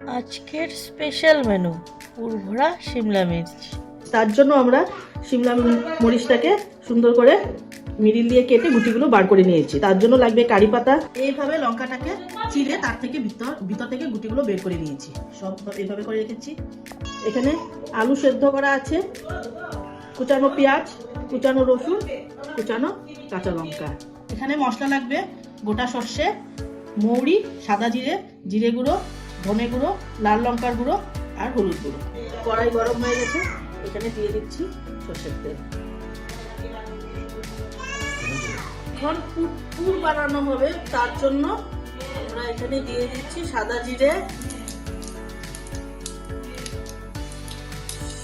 আজকের special menu পুরভরা Shimla মির্চ। তার জন্য আমরা শিমলা মরিচটাকে সুন্দর করে মিডিল দিয়ে কেটে গুটিগুলো বার করে নিয়েছি। তার জন্য লাগবে কারি পাতা। এইভাবে লঙ্কাটাকে চিড়ে তার থেকে ভিতর ভিতর থেকে গুটিগুলো বের করে নিয়েছি। সব এইভাবে করে রেখেছি। এখানে আলু সেদ্ধ করা আছে। কুচানো পেঁয়াজ, কুচানো রসুন, কুচানো কাঁচা লঙ্কা। এখানে মশলা লাগবে গোটা সর্ষে, মৌরি, সাদা জিরে জিরে গুঁড়ো ধনে গুঁড়ো, লাল লঙ্কার গুঁড়ো আর হলুদ গুঁড়ো। কড়াই গরম হয়ে গেছে, এখানে দিয়ে দিচ্ছি সর্ষের তেল। এখন পুর বানানো হবে, তার জন্য আমরা এখানে দিয়ে দিচ্ছি সাদা জিরে,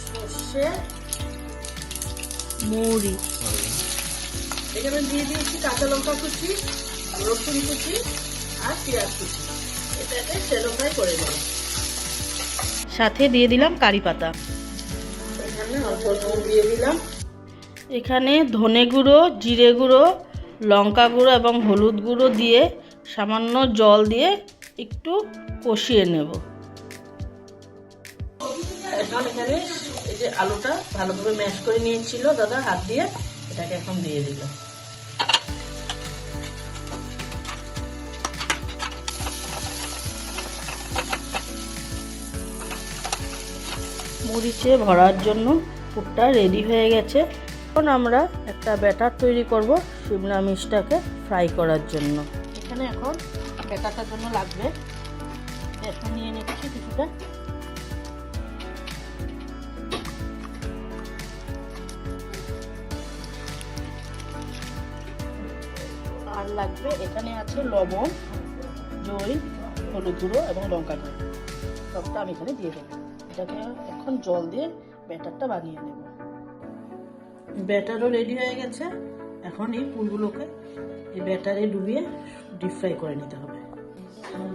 সর্ষে, মৌরি। এখানে দিয়ে দিয়েছি কাঁচা লঙ্কা কুচি, রসুন কুচি আর পেঁয়াজ কুচি। এটাকে সেলো ফ্রাই করে দেবো সাথে দিয়ে দিলাম কারি পাতা। এখানে অল্প দিয়ে দিলাম। এখানে ধনে গুঁড়ো জিরে গুঁড়ো লঙ্কা গুঁড়ো এবং হলুদ গুঁড়ো দিয়ে সামান্য জল দিয়ে একটু কষিয়ে নেব। এখন এখানে এই যে আলুটা ভালোভাবে ম্যাশ করে নিয়েছিল দাদা হাত দিয়ে এটাকে এখন দিয়ে দিল মরিচে ভরার জন্য পুরটা রেডি হয়ে গেছে। এখন আমরা একটা ব্যাটার তৈরি করব শিমলা মিষ্টাকে ফ্রাই করার জন্য। এখানে এখন বেকারটার জন্য লাগবে। এখন নিয়ে নিচ্ছি কিছুটা। আর লাগবে, এখানে আছে লবণ দই হলুদ গুঁড়ো এবং লঙ্কা গুঁড়ো। সবটা আমি এখানে দিয়ে দেবো। এটাকে এখন জল দিয়ে ব্যাটারটা বানিয়ে নেব। ব্যাটারও রেডি হয়ে গেছে। এখন এই ফুলগুলোকে এই ব্যাটারে ডুবিয়ে ডিপ ফ্রাই করে নিতে হবে।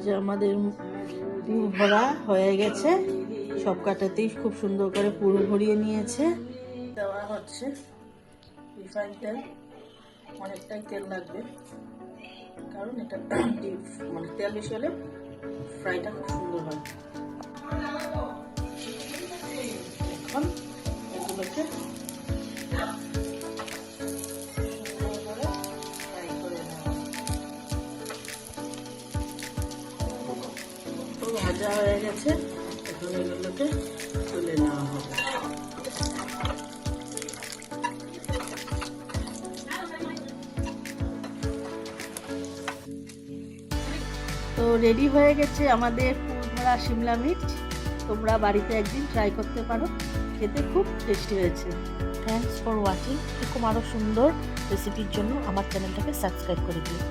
যে আমাদের পুর ভরা হয়ে গেছে। সব কাটাতেই খুব সুন্দর করে পুর ভরিয়ে নিয়েছে। দেওয়া হচ্ছে। রিফাইন তেল অনেকটাই তেল লাগবে। কারণ এটা ডিপ মানে তেল বেশি হলে ফ্রাইটা খুব সুন্দর হয়। ভাজা হয়ে গেছে। এখন এগুলোকে তুলে নেওয়া হবে। তো রেডি হয়ে গেছে আমাদের পুরভরা শিমলা মির্চ। তোমরা বাড়িতে একদিন ট্রাই করতে পারো। খেতে খুব টেস্টি হয়েছে। থ্যাংকস ফর ওয়াচিং এরকম আরও সুন্দর রেসিপির জন্য আমার চ্যানেলটাকে সাবস্ক্রাইব করে দিও।